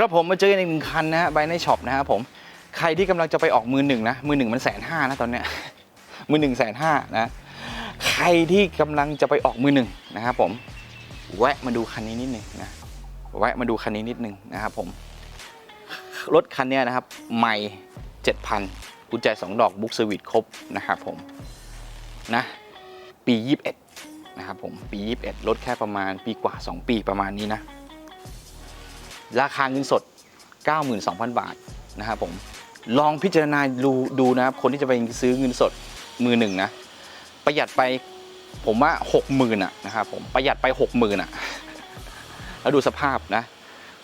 ครับผมมาเจอกันอีกหนึ่งคันนะฮะไบในช็อปนะครับผมใครที่กำลังจะไปออกมือหนึ่งนะมือหนึ่งมันแสนห้านะตอนเนี้ยมือหนึ่งแสนห้านะใครที่กำลังจะไปออกมือหนึ่งนะครับผมแวะมาดูคันนี้นิดหนึ่งนะแวะมาดูคันนี้นิดหนึ่งนะครับผมรถคันเนี้ยนะครับใหม่เจ็ดพันกุญแจสองดอกบุ๊กเซอร์วิสครบนะครับผมนะปี 21 นะครับผมปี 21รถแค่ประมาณปีกว่า 2 ปีประมาณนี้นะ ราคาเงินสด 92,000 บาทนะครับผมลองพิจารณาดูดูนะครับคนที่จะไปซื้อเงินสดมือหนึ่งนะประหยัดไปผมว่า60,000อะนะครับผมประหยัดไป 60,000อะแล้วดูสภาพนะ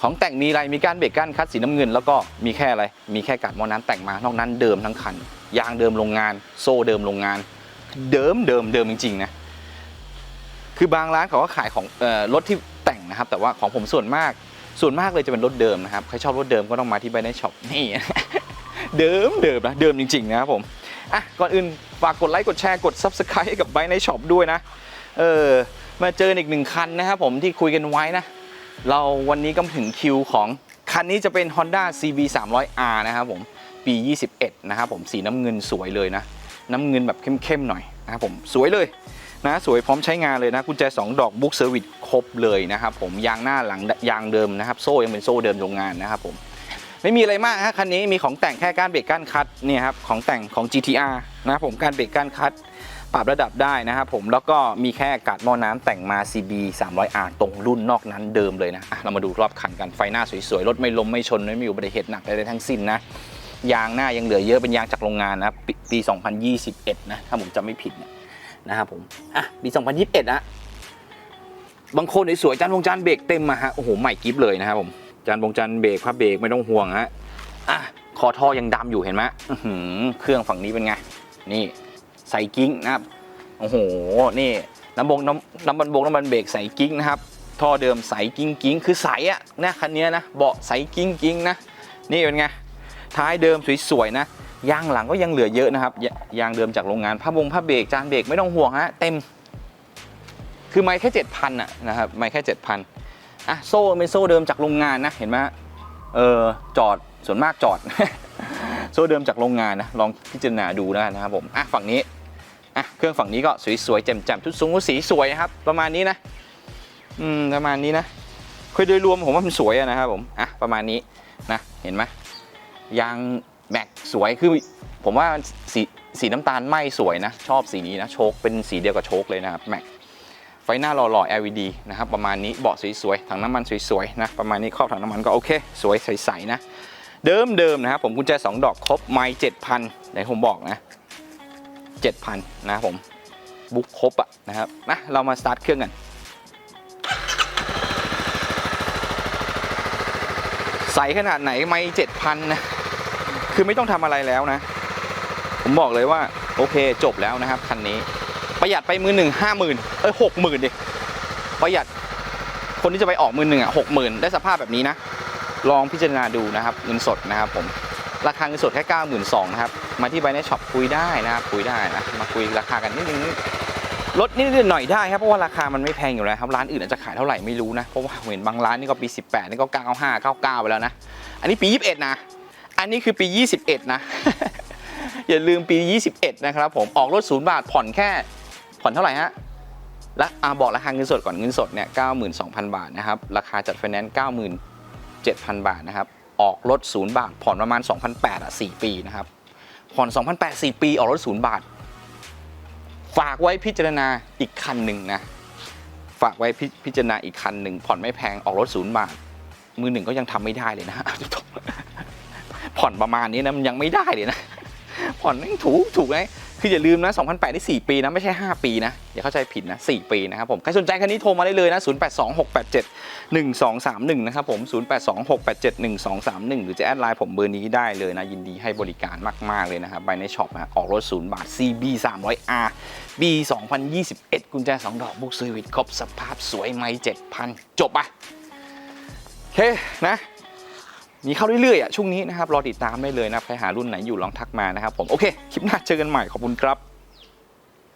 ของแต่งมีอะไรมีการเบรกกั้นคัดสีน้ำเงิน แล้วก็มีแค่อะไรมีแค่กาดมอน้ำแต่งมานอกนั้นเดิมทั้งคันยางเดิมโรงงาน โซ่เดิมโรงงาน เดิมเดิมเดิมจริงๆนะคือบางร้านเขาก็ขายของออรถที่แต่งนะครับ แต่ว่าของผมส่วนมาก ส่วนมากเลยจะเป็นรถเดิมนะครับ ใครชอบรถเดิมก็ต้องมาที่ไบในช็อปนี่ เดิมเดิมนะ เดิมจริง ๆ นะครับผม อะ ก่อนอื่น ฝากกดไลค์ กดแชร์ กด Subscribe ให้กับไบในช็อปด้วยนะ เออ มาเจออีกหนึ่งคันนะครับผมที่คุยกันไว้นะ เราวันนี้ก็ถึงคิวของคันนี้จะเป็น Honda CB 300R นะครับผม ปี 21 นะครับผม สีน้ำเงินสวยเลยนะ น้ำเงินแบบเข้มๆหน่อยนะครับผม สวยเลย นะสวยพร้อมใช้งานเลยนะกุญแจ 2 ดอกบุ๊กเซอร์วิสครบเลยนะครับผมยางหน้าหลังยางเดิมนะครับ โซ่ยังเป็นโซ่เดิมโรงงานนะครับผมไม่มีอะไรมากฮะคันนี้มีของแต่งแค่การเบรกก้านคัดเนี่ยครับของแต่งของ GTR นะครับผมการเบรกก้านคัดปรับระดับได้นะครับผมแล้วก็มีแค่กาดหม้อน้ำแต่งมา CB 300R ตรงรุ่นนอกนั้นเดิมเลยนะะเรามาดูรอบคันกันไฟหน้าสวยๆรถไม่ล้มไม่ชน ไม่มีอุบัติเหตุหนักใดๆทั้งสิ้นนะยางหน้ายังเหลือเยอะเป็นยางจากโรงงานนะปีปี2021 นะถ้าผมจำไม่ผิดเนี่ย นะครับผม อะปี 2021อะบางคนสวยๆจานวงจานเบรกเต็มมาฮะ โอ้โห ใหม่กิฟเลยนะครับผม จานวงจานเบรกพับเบรกไม่ต้องห่วงฮะ อะ คอท่อยังดำอยู่เห็นไหมหือเครื่องฝั่งนี้เป็นไง นี่ใส่กิ้งนะครับ โอ้โห นี่น้ำบงน้ำน้ำมันบงน้ำมันเบรกใส่กิ้งนะครับ ท่อเดิมใส่กิ้งกิ้งคือใสอะนะคันนี้นะ เบาะใสกิ้งกิ้งนะ นี่เป็นไง ท้ายเดิมสวยๆนะ ยางหลังก็ยังเหลือเยอะนะครับยยางเดิมจากโรงงานผ้าบงผ้าเบรกจานเบรกไม่ต้องห่วงฮะเต็ม คือไม่แค่เจ็ดพันอะนะครับไม่แค่เจ็ดพันอะโซ่เป็นโซ่เดิมจากโรงงานนะเห็นไหมเออจอดส่วนมากจอด โซ่เดิมจากโรงงานนะลองพิจารณาดูนะนะครับผมอะฝั่งนี้อะเครื่องฝั่งนี้ก็สวยๆแจ่มๆทุกสูงทุกสีสวยนะครับ ประมาณนี้นะอืมประมาณนี้นะคือโดยรวมผมว่ามันสวยนะครับผมอะประมาณนี้นะเห็นไหมยาง แม็กสวยคือผมว่าสีสีน้ำตาลไหมสวยนะ ชอบสีนี้นะโชคเป็นสีเดียวกับโชคเลยนะครับแม็กไฟหน้าหล่อๆ LED นะครับประมาณนี้เบาะสวยๆถังน้ำมันสวยๆนะประมาณนี้ครอบถังน้ำมันก็โอเค สวยใสๆนะ เดิมเดิมๆนะครับผมกุญแจ2ดอกครบไม้เจ็ดพันไหนผมบอกนะเจ็ดพันนะผมบุ๊กครบอะนะครับนะเรามาสตาร์ทเครื่องกันใสขนาดไหนไม่เจ็ดพันนะ คือไม่ต้องทำอะไรแล้วนะ ผมบอกเลยว่า โอเคจบแล้วนะครับคันนี้ ประหยัดไปมือหนึ่งห้าหมื่นเอ้ยหกหมื่นดิประหยัดคนที่จะไปออกมือหนึ่งอะหกหมื่นได้สภาพแบบนี้นะ ลองพิจารณาดูนะครับเงินสดนะครับผมราคาเงินสดแค่เก้าหมื่นสองนะครับมาที่ไบในช็อปคุยได้นะครับคุยได้นะมาคุยราคากันนิดนึงลดนิดหน่อยได้ครับเพราะว่าราคามันไม่แพงอยู่แล้วครับร้านอื่นอาจจะขายเท่าไหร่ไม่รู้นะเพราะว่าเห็นบางร้านนี่ก็ปี 18 นี่ก็ 95 99 ไปแล้วนะ อันนี้ปี 21 นะ อันนี้คือปี 21 นะ อย่าลืมปี 21 นะครับผมออกรถศูนย์บาทผ่อนแค่ผ่อนเท่าไหร่ฮะและอาบอกราคาเงินสดก่อนเงินสดเนี่ย92,000 บาทนะครับ ราคาจัดไฟแนนซ์97,000 บาทนะครับ ออกรถศูนย์บาท ผ่อนประมาณ 2,800อะ4ปีนะครับ ผ่อน 2,800 4ปี ออกรถศูนย์บาท ฝากไว้พิจารณาอีกคันหนึ่งนะ ฝากไว้พิพิจารณาอีกคันหนึ่งผ่อนไม่แพงออกรถศูนย์บาท มือหนึ่งก็ยังทำไม่ได้เลยนะ ผ่อนประมาณนี้นะมันยังไม่ได้เลยนะ ผ่อนไม่ถูกถูกไหมคืออย่าลืมนะ 2008นี่4ปีนะ ไม่ใช่ 5 ปีนะ อย่าเข้าใจผิดนะ 4 ปีนะครับผม ใครสนใจคันนี้โทรมาได้เลยนะ 0826871231 นะครับผม 0826871231 หรือจะแอดไลน์ผมเบอร์นี้ได้เลยนะ ยินดีให้บริการมาก ๆ เลยนะครับไปในช็อปนะออกรถศูนย์บาท CB 300R B 2021 กุญแจ 2 ดอกบุ๊กซอร์วิสครบสภาพสวยไม่7,000 จบปะโอเคนะ มีเข้าเรื่อยๆอะช่วงนี้นะครับรอติดตามได้เลยนะใครหารุ่นไหนอยู่ลองทักมานะครับผมโอเคคลิปหน้าเจอกันใหม่ขอบคุณครับ